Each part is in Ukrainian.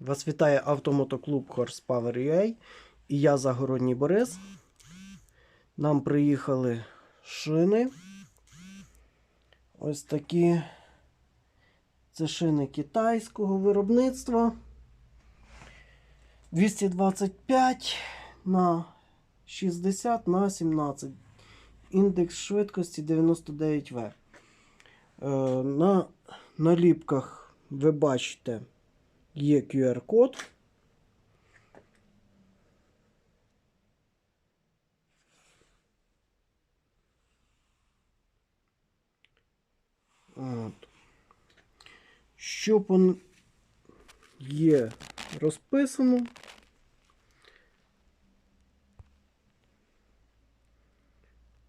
Вас вітає автомотоклуб Horsepower UA і я Загородній Борис. Нам приїхали шини. Ось такі. Це шини китайського виробництва. 225 на 60 на 17. Індекс швидкості 99В. Е, на наліпках ви бачите є QR-код. Що по є розписано.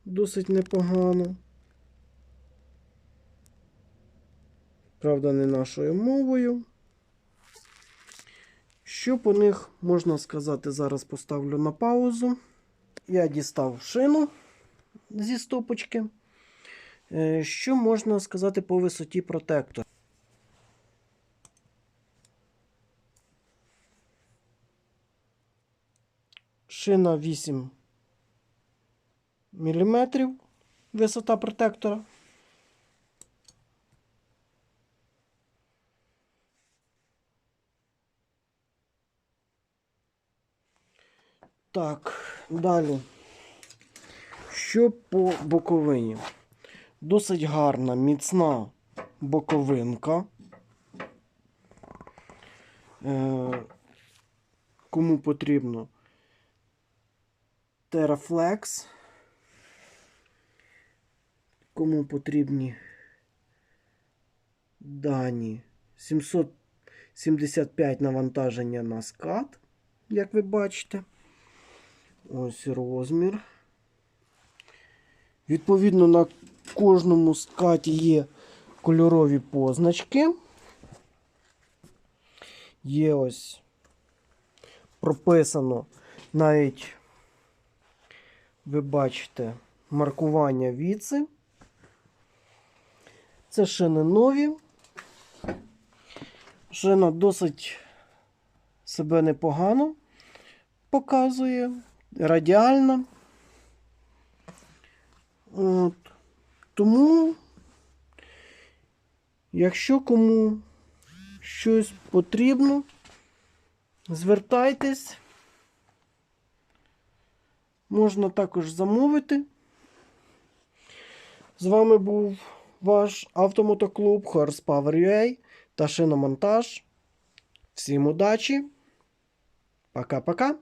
Досить непогано. Правда, не нашою мовою. Що по них можна сказати, зараз поставлю на паузу. Я дістав шину зі стопочки. Е, Що можна сказати по висоті протектора? Шина 8 мм висота протектора. Так, далі. Що по боковині? Досить гарна, міцна боковинка. Е, кому потрібно Terraflex. Кому потрібні дані 775 навантаження на скат, як ви бачите. Ось розмір. Відповідно, на кожному скаті є кольорові позначки. Є ось прописано навіть, ви бачите, маркування віци. Це шини нові. Шина досить себе непогано показує, радіальна. От. Тому, якщо кому щось потрібно, звертайтесь. Можна також замовити. З вами був ваш автомотоклуб Horsepower UA та шиномонтаж. Всім удачі! Пока-пока!